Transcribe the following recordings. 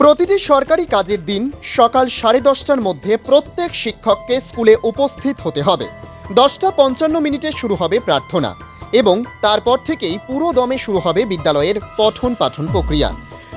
প্রতিটি সরকারি কাজের দিন সকাল সাড়ে দশটার মধ্যে প্রত্যেক শিক্ষককে স্কুলে উপস্থিত হতে হবে। দশটা পঞ্চান্ন মিনিটে শুরু হবে প্রার্থনা এবং তারপর থেকেই পুরো দমে শুরু হবে বিদ্যালয়ের পঠন পাঠন প্রক্রিয়া।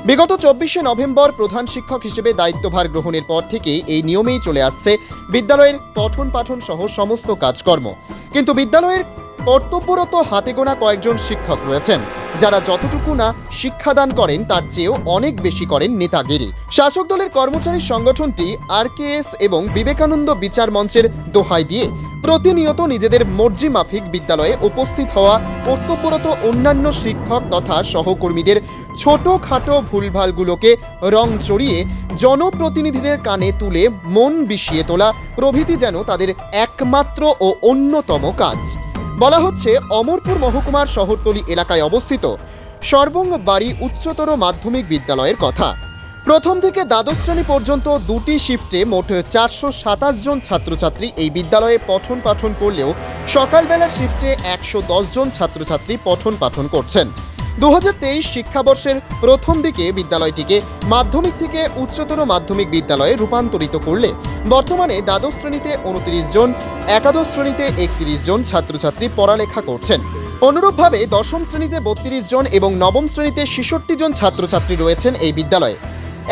বিগত চব্বিশে নভেম্বর প্রধান শিক্ষক হিসেবে দায়িত্বভার গ্রহণের পর থেকে এই নিয়মেই চলে আসছে বিদ্যালয়ের পঠন পাঠন সহ সমস্ত কাজকর্ম। কিন্তু বিদ্যালয়ের কর্তব্যরত হাতে গোনা কয়েকজন শিক্ষক রয়েছেন। যারা যতটুকু না শিক্ষাদান করেন, তার চেয়েও অনেক বেশি করেন নেতাগিরি। শাসক দলের কর্মচারী সংগঠনটি আরকেএস এবং বিবেকানন্দ বিচার মঞ্চের দোহাই দিয়ে প্রতিনিয়ত নিজেদের মর্জি মাফিক বিদ্যালয়ে উপস্থিত হওয়া কর্তব্যরত অন্যান্য শিক্ষক তথা সহকর্মীদের ছোটখাটো ভুলভালগুলোকে রং চড়িয়ে জনপ্রতিনিধিদের কানে তুলে মন বিষিয়ে তোলা প্রভৃতি যেন তাদের একমাত্র ও অন্যতম কাজ। বলা হচ্ছে, অমরপুর মহকুমার শহরতলি এলাকায় অবস্থিত সর্বঙ্গ বাড়ি উচ্চতর মাধ্যমিক বিদ্যালয়ের কথা। প্রথম থেকে দ্বাদশ শ্রেণি পর্যন্ত দুটি শিফটে মোট চারশো সাতাশ জন ছাত্রছাত্রী এই বিদ্যালয়ে পঠন পাঠন করলেও সকালবেলার শিফটে একশো জন ছাত্রছাত্রী পঠন পাঠন করছেন। দু হাজার তেইশ শিক্ষাবর্ষের প্রথম দিকে বিদ্যালয়টিকে মাধ্যমিক থেকে উচ্চতর মাধ্যমিক বিদ্যালয়ে রূপান্তরিত করলে বর্তমানে দ্বাদশ শ্রেণীতে উনত্রিশ জন, একাদশ শ্রেণীতে একত্রিশ জন ছাত্রছাত্রী পড়ালেখা করছেন। অনুরূপভাবে দশম শ্রেণীতে বত্রিশ জন এবং নবম শ্রেণীতে ছেষট্টি জন ছাত্রছাত্রী রয়েছেন এই বিদ্যালয়ে।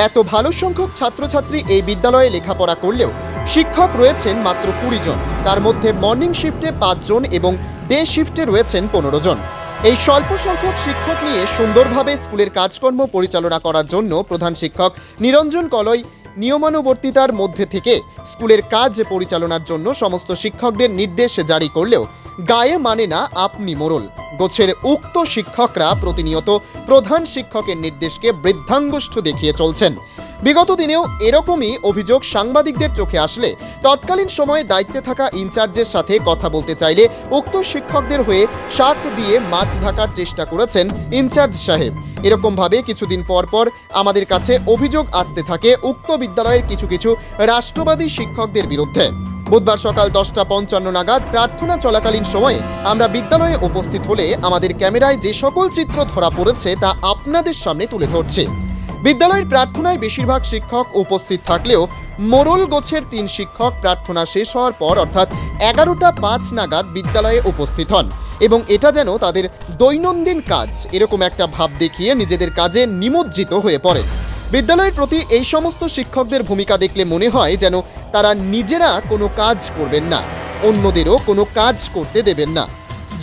এত ভালো সংখ্যক ছাত্রছাত্রী এই বিদ্যালয়ে লেখাপড়া করলেও শিক্ষক রয়েছেন মাত্র কুড়ি জন। তার মধ্যে মর্নিং শিফটে পাঁচজন এবং ডে শিফটে রয়েছেন পনেরো জন। এই স্বল্প সংখ্যক শিক্ষক নিয়ে সুন্দরভাবে স্কুলের কাজকর্ম পরিচালনা করার জন্য প্রধান শিক্ষক নিরঞ্জন কলই নিয়মানুবর্তিতার মধ্যে থেকে স্কুলের কাজ পরিচালনার জন্য সমস্ত শিক্ষকদের নির্দেশ জারি করলেও গায়ে মানে না আপনি মোরল। গোছের উক্ত শিক্ষকরা প্রতিনিয়ত প্রধান শিক্ষকের নির্দেশকে বৃদ্ধাঙ্গুষ্ঠ দেখিয়ে চলছেন। বিগত দিনেও এরকমই অভিযোগ সাংবাদিকদের চোখে আসলে। তৎকালীন সময়ে দায়িত্বে থাকা ইনচার্জের সাথে কথা বলতে চাইলে উক্ত শিক্ষকদের হয়ে শাক দিয়ে মাছ ঢাকার চেষ্টা করেছেন ইনচার্জ সাহেব। এরকমভাবে কিছুদিন পর পর আমাদের কাছে অভিযোগ আসতে থাকে উক্ত বিদ্যালয়ের কিছু কিছু রাষ্ট্রবাদী শিক্ষকদের বিরুদ্ধে। বুধবার সকাল দশটা পঞ্চান্ন নাগাদ প্রার্থনা চলাকালীন সময়ে আমরা বিদ্যালয়ে উপস্থিত হলে আমাদের ক্যামেরায় যে সকল চিত্র ধরা পড়েছে তা আপনাদের সামনে তুলে ধরছে। বিদ্যালয়ের প্রার্থনায় বেশিরভাগ শিক্ষক উপস্থিত থাকলেও মোরল গোছের তিন শিক্ষক প্রার্থনা শেষ হওয়ার পর অর্থাৎ এগারোটা পাঁচ নাগাদ বিদ্যালয়ে উপস্থিত হন এবং এটা যেন তাদের দৈনন্দিন কাজ এরকম একটা ভাব দেখিয়ে নিজেদের কাজে নিমজ্জিত হয়ে পড়ে। বিদ্যালয়ের প্রতি এই সমস্ত শিক্ষকদের ভূমিকা দেখলে মনে হয় যেন তারা নিজেরা কোনো কাজ করবেন না, অন্যদেরও কোনো কাজ করতে দেবেন না।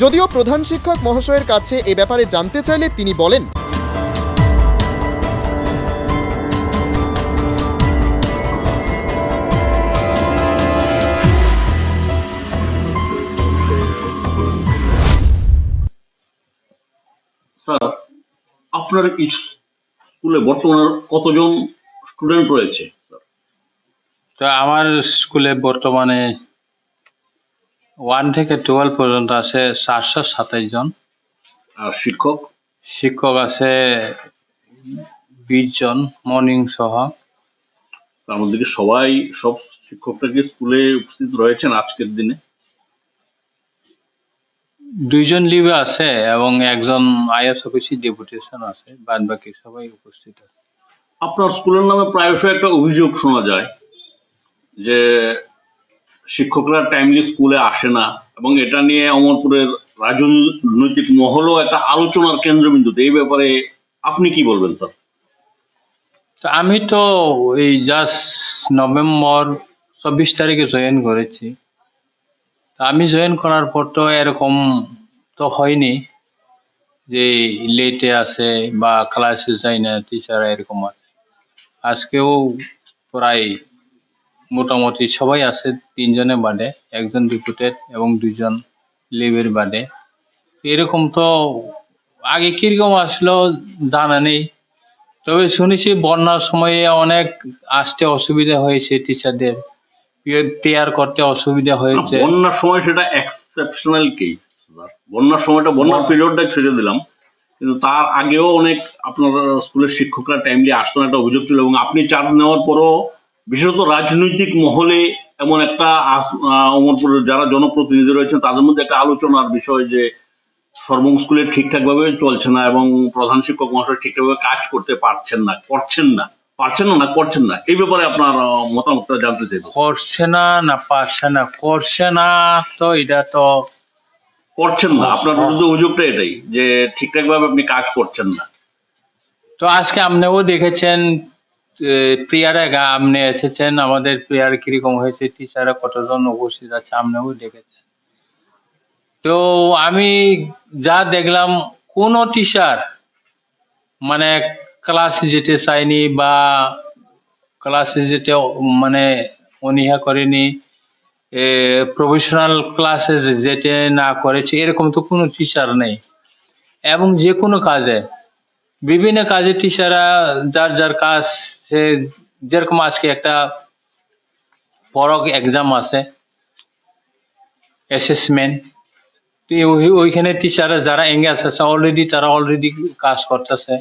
যদিও প্রধান শিক্ষক মহাশয়ের কাছে এ ব্যাপারে জানতে চাইলে তিনি বলেন আপনার স্কুলে বর্তমানে কতজন স্টুডেন্ট রয়েছে? তো আমার স্কুলে বর্তমানে ওয়ান থেকে টুয়েলভ পর্যন্ত আছে চারশো সাতাইশ জন। আর শিক্ষক? শিক্ষক আছে বিশ জন মর্নিং সহ। তার মধ্যে কি সবাই সব শিক্ষকরা কি স্কুলে উপস্থিত রয়েছেন আজকের দিনে? দুইজন লিভে আছে এবং একজন আইএস অফিসি ডেপুটেশন আছে বাদ বাকি সবাই উপস্থিত আছে। আপনার স্কুলের নামে প্রায়শই একটা অভিযোগ শোনা যায় যে শিক্ষকরা টাইমলি স্কুলে আসে না এবং এটা নিয়ে অমরপুরের রাজনৈতিক মহলও একটা আলোচনার কেন্দ্রবিন্দুতে। এই ব্যাপারে আপনি কি বলবেন স্যার? তো আমি তো এই জাস্ট নভেম্বর চব্বিশ তারিখে জয়েন করেছি। আমি জয়েন করার পর তো এরকম তো হয়নি যে লেটে আছে বা ক্লাসে যায় না টিচার এরকম আছে। আজকেও প্রায় মোটামুটি সবাই আছে, তিনজনে বাদে, একজন ডিপুটেড এবং দুজন লিভের বাদে। এরকম তো আগে কীরকম আসলো জানা নেই। তবে শুনেছি বন্যার সময়ে অনেক আসতে অসুবিধা হয়েছে টিচারদের পেয়ার করতে অসুবিধা হয়েছে। বন্যার সময় সেটা এক্সেপশনাল কেস বন্যার সময়টা বন্যার পিরিয়ডটা ছেড়ে দিলাম। কিন্তু তার আগেও অনেক আপনার স্কুলের শিক্ষকরা টাইমলি আসতো না একটা অভিযোগ ছিল এবং আপনি চার্জ নেওয়ার পরও বিশেষত রাজনৈতিক মহলে এমন একটা অমরপুরের যারা জনপ্রতিনিধি রয়েছেন তাদের মধ্যে একটা আলোচনার বিষয় যে সর্বং স্কুলে ঠিকঠাকভাবে চলছে না এবং প্রধান শিক্ষক মহাশয় ঠিকঠাক ভাবে কাজ করতে পারছেন না করছেন না। পারছেন না করছেন না? এই ব্যাপারে আপনার মতামতটা জানতে চাইব। করছে না না পারছে না করছে না তো এটা তো করছেন না। আপনার হ্যাঁ। বিরুদ্ধে অভিযোগটা এটাই যে ঠিকঠাক ভাবে আপনি কাজ করছেন না। তো আজকে আপনিও দেখেছেন প্রিয়ারে আপনি এসেছেন আমাদের প্রিয়ার কীরকম হয়েছে টিচাররা কতজন উপস্থিত আছে আপনিও দেখেছেন। তো আমি যা দেখলাম কোন টিচার মানে ক্লাসে যেতে চায়নি বা ক্লাসে যেতে মানে অনীহা করেনি প্রফেশনাল ক্লাসে যেতে না করেছে, এরকম তো কোনো টিচার নেই। এবং যে কোনো কাজে, বিভিন্ন কাজে টিচাররা যার যার কাজ সে যেরকম আজকে একটা পরক এক্সাম আছে অ্যাসেসমেন্ট ওইখানে টিচাররা যারা এঙ্গেজ আছে অলরেডি তারা অলরেডি কাজ করতেছে।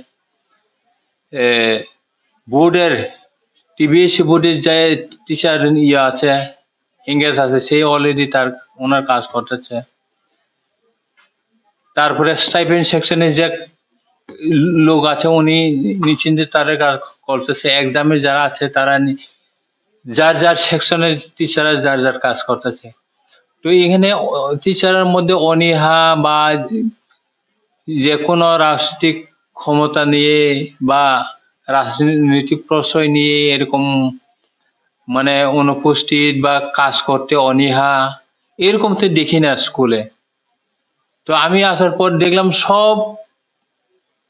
বোর্ডের টিবিএসসি বোর্ডের যে টিচার ইয়ে আছে এঙ্গেজ আছে, সে অলরেডি তার, ওনার কাজ করতেছে। তারপরে স্টাইপেন্ড সেকশনে যে লোক আছে, উনি নিশ্চিন্তে তাদের কাজ করতেছে। এক্সামে যারা আছে, তারা যার যার সেকশনের টিচাররা যার যার কাজ করতেছে। তো এখানে টিচারের মধ্যে অনীহা বা যে কোনো রাজনৈতিক ক্ষমতা নিয়ে বা রাজনৈতিক প্রশ্রয় নিয়ে এরকম মানে অনুপস্থিত বা কাজ করতে অনীহা এরকম তো দেখি না স্কুলে তো আমি আসার পর দেখলাম সব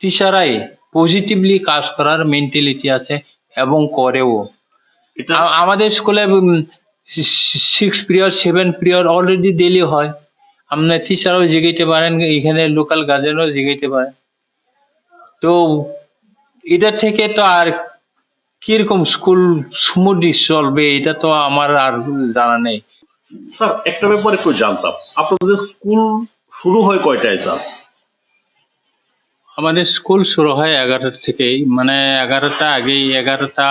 টিচারাই পজিটিভলি কাজ করার মেন্টালিটি আছে এবং করেও। আমাদের স্কুলে six period seven period already daily হয়। আপনার টিচারও জিগাইতে পারেন এখানে লোকাল গার্জেনও জিগাইতে পারেন। তো এটা থেকে তো আর কীরকম স্কুল স্মুথলি চলবে এটা তো আমার আর জানা নেই। স্যার একটা ব্যাপারে একটু জানতাম। আপনাদের স্কুল শুরু হয় কয়টায় স্যার আমাদের স্কুল শুরু হয় এগারোটা থেকেই। মানে এগারোটা আগেই এগারোটা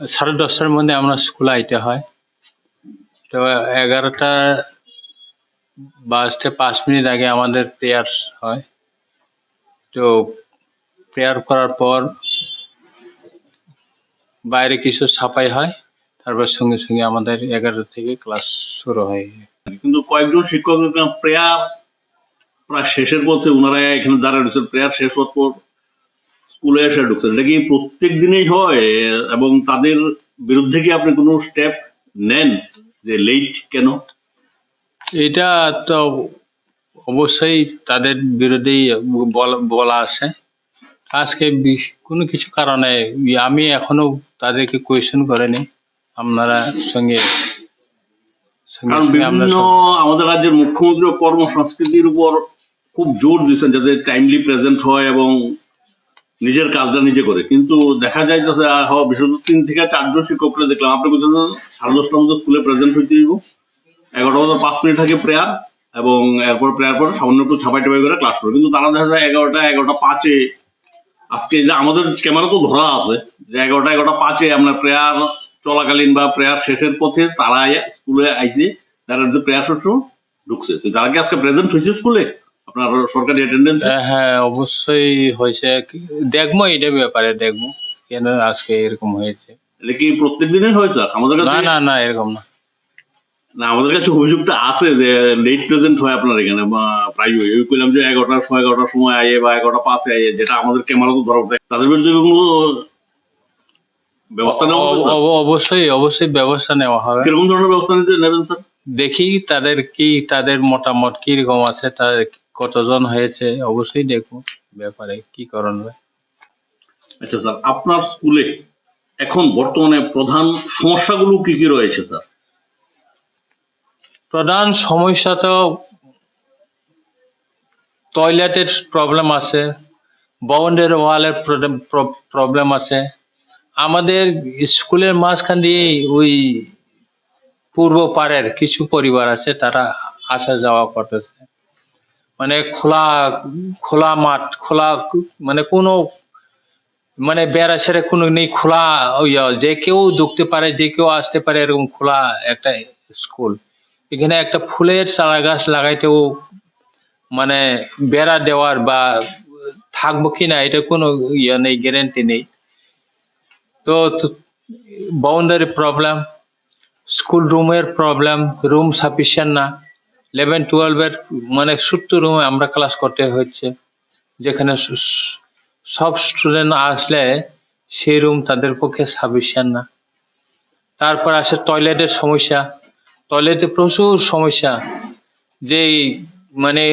সাড়ে দশটার মধ্যে আমরা স্কুল আইতে হয়। তো এগারোটা বাজতে পাঁচ মিনিট আগে আমাদের প্রেয়ার হয়। তো প্রেয়ার করার পর বাইরে কিছু ছাপাই হয় তারপর সঙ্গে সঙ্গে আমাদের এগারোটা থেকে ক্লাস শুরু হয়। কিন্তু কয়েকজন শিক্ষক প্রেয়ার প্রায় শেষের পথে ওনারা এখানে দাঁড়ায় রয়েছেন প্রেয়ার শেষ হওয়ার পর স্কুলে এসে ঢুকছেন। এটা কি প্রত্যেক দিনেই হয়? এবং তাদের বিরুদ্ধে কি আপনি কোনো স্টেপ নেন যে লেট কেন? এটা তো অবশ্যই তাদের বিরুদ্ধেই বলা- আছে। আজকে কোনো কিছু কারণে আমি এখনও তাদেরকে কোয়েশ্চেন করিনি। আপনারা সঙ্গে সঙ্গে কারণ বিভিন্ন আমাদের রাজ্যের মুখ্যমন্ত্রী কর্মসংস্কৃতির উপর খুব জোর দিচ্ছেন যাতে টাইমলি প্রেজেন্ট হয় এবং নিজের কাজটা নিজে করে। কিন্তু দেখা যায় যে বিশেষত তিন থেকে চারজন শিক্ষকরা দেখলাম। আপনি বলছেন সাড়ে দশটার মধ্যে স্কুলে প্রেজেন্ট হইতে দিব এগারোটা পাঁচ মিনিট থাকে প্রেয়ার এবং এরপর প্রেয়ার পরে সামান্য একটু ছাপাই টাপাই করে ক্লাস করে কিন্তু তারা দেখা যায় এগারোটা এগারোটা পাঁচে আজকে যে আমাদের ক্যামেরা তো ধরা আছে যে এগারোটা এগারোটা পাঁচে আমরা প্রেয়ার চলাকালীন বা প্রেয়ার শেষের পথে তারা স্কুলে আইছে তারা যে প্রেয়ার শস্য ঢুকছে। তো যারা কি আজকে প্রেজেন্ট হয়েছে স্কুলে? আপনার সরকারি অ্যাটেন্ডেন্স হ্যাঁ, হ্যাঁ অবশ্যই হয়েছে। দেখব এটা ব্যাপারে দেখব। কেন আজকে এরকম হয়েছে? এটা কি প্রত্যেক দিনই হয় স্যার আমাদের না না না এরকম না। না আমাদের কাছে অভিযোগটা আছে যে লেট প্রেজেন্ট হয় আপনার এখানে প্রায় ওই কইলাম যে এগারোটার সময় এগারোটার সময় আইয়ে বা এগারোটা পাঁচে আইয়ে যেটা আমাদের ক্যামেরা তো ধরা তাদের বিরুদ্ধে কোনো ব্যবস্থা নেওয়া হবে অবশ্যই অবশ্যই ব্যবস্থা নেওয়া হবে। কীরকম ধরনের ব্যবস্থা নিতে নেবেন স্যার? দেখি তাদের কি তাদের মতামত কি রকম আছে তাদের কতজন হয়েছে অবশ্যই দেখব ব্যাপারে কি করণ হয়। আচ্ছা স্যার আপনার স্কুলে এখন বর্তমানে প্রধান সমস্যাগুলো কি কি রয়েছে স্যার? প্রধান সমস্যা তো টয়লেটের প্রবলেম আছে বাউন্ডারি ওয়ালের প্রবলেম আছে। আমাদের স্কুলের মাঝখান দিয়ে ওই পূর্ব পাড়ের কিছু পরিবার আছে তারা আসা যাওয়া করতেছে। মানে খোলা খোলা মাঠ খোলা মানে কোনো মানে বেড়া ছেড়ে কোনো নেই খোলা ইয়া, যে কেউ ঢুকতে পারে যে কেউ আসতে পারে এরকম খোলা একটা স্কুল। এখানে একটা ফুলের চারা গাছ লাগাইতেও মানে বেড়া দেওয়ার বা থাকব কিনা এটা কোনো ইয়ে নেই গ্যারেন্টি নেই। তো বাউন্ডারি প্রবলেম স্কুল রুমের প্রবলেম রুম সাফিসিয়েন্ট না। ইলেভেন টুয়েলভের মানে ছোট্ট রুমে আমরা ক্লাস করতে হচ্ছে, যেখানে সব স্টুডেন্ট আসলে সেই রুম তাদের পক্ষে সাফিসিয়েন্ট না। তারপর আসে টয়লেটের সমস্যা। টয়লেটে প্রচুর সমস্যা যে মানে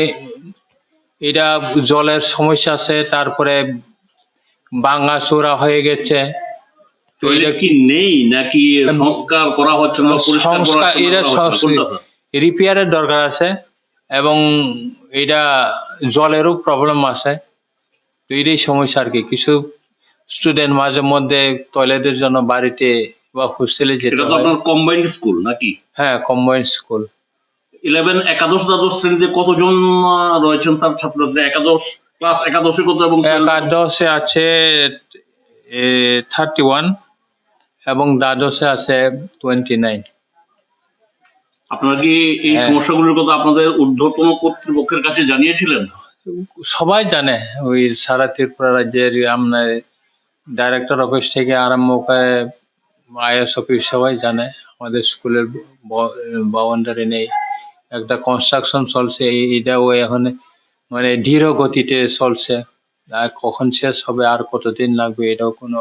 এটা জলের সমস্যা আছে তারপরে বাঙ্গা চোরা হয়ে গেছে টয়লেট কি নেই নাকি সংস্কার করা হচ্ছে না সংস্কার এটা করা হচ্ছে না? কোনটা, স্যার? রিপেয়ারের দরকার আছে এবং এটা জলেরও প্রবলেম আছে তো এটাই সমস্যা আর কি কিছু স্টুডেন্ট মাঝে মধ্যে টয়লেটের জন্য বাড়িতে বা হোস্টেলে যেতে এটা তো হয়। আপনার কম্বাইন্ড স্কুল নাকি? হ্যাঁ কম্বাইন্ড স্কুল ইলেভেন একাদশ দ্বাদশ শ্রেণীতে কতজন আহ, রয়েছেন স্যার ছাত্রছাত্রী? একাদশ ক্লাস একাদশে কত এবং একাদশে আছে থার্টি ওয়ান এবং দ্বাদশে আছে টোয়েন্টি নাইন আপনারা কি এই হ্যাঁ। সমস্যাগুলোর কথা আপনাদের ঊর্ধ্বতন কর্তৃপক্ষের কাছে জানিয়েছিলেন? সবাই জানে ওই সারা ত্রিপুরা রাজ্যের আপনার ডাইরেক্টর অফিস থেকে আরম্ভ করে আইএস অফিস সবাই জানে, আমাদের স্কুলের বাউন্ডারি নেই। একটা কনস্ট্রাকশন চলছে এটাও এখন মানে ধীর গতিতে চলছে। আর কখন শেষ হবে, আর কতদিন লাগবে, এটাও কোনো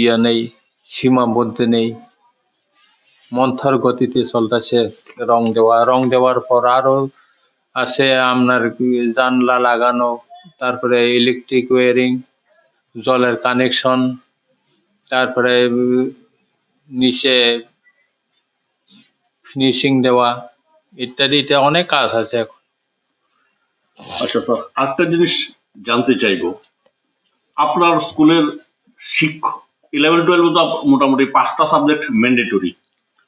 ইয়ে নেই, সীমাবদ্ধ নেই। মন্থর গতিতে চলতেছে রং দেওয়া। রং দেওয়ার পর আরও আছে আপনার জানলা লাগানো, তারপরে ইলেকট্রিক ওয়ারিং জলের কানেকশন তারপরে নিচে ফিনিশিং দেওয়া ইত্যাদি ইত্যাদি অনেক কাজ আছে এখন। আচ্ছা স্যার জিনিস জানতে চাইব। আপনার স্কুলের শিক্ষক ইলেভেন টুয়েলভ তো মোটামুটি পাঁচটা সাবজেক্ট ম্যান্ডেটরি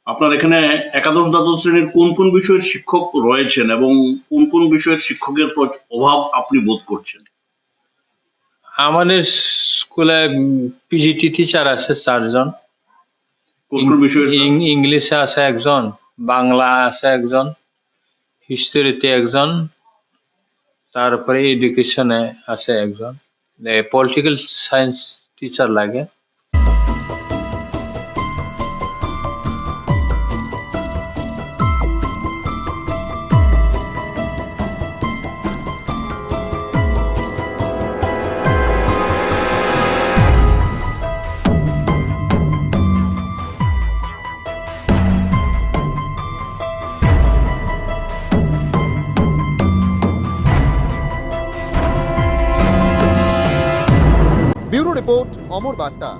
আপনার এখানে একাদশ দ্বাদশ শ্রেণির কোন কোন বিষয়ের শিক্ষক রয়েছেন এবং কোন কোন বিষয়ের শিক্ষকের অভাব আপনি বোধ করছেন? আমাদের স্কুলে পিজিটি টিচার আছে চারজন। ইং- ইংলিশে আছে একজন বাংলা আছে একজন হিস্ট্রিতে একজন তারপরে এডুকেশনে আছে একজন। পলিটিক্যাল সায়েন্স টিচার লাগে। রিপোর্ট অমর বার্তা।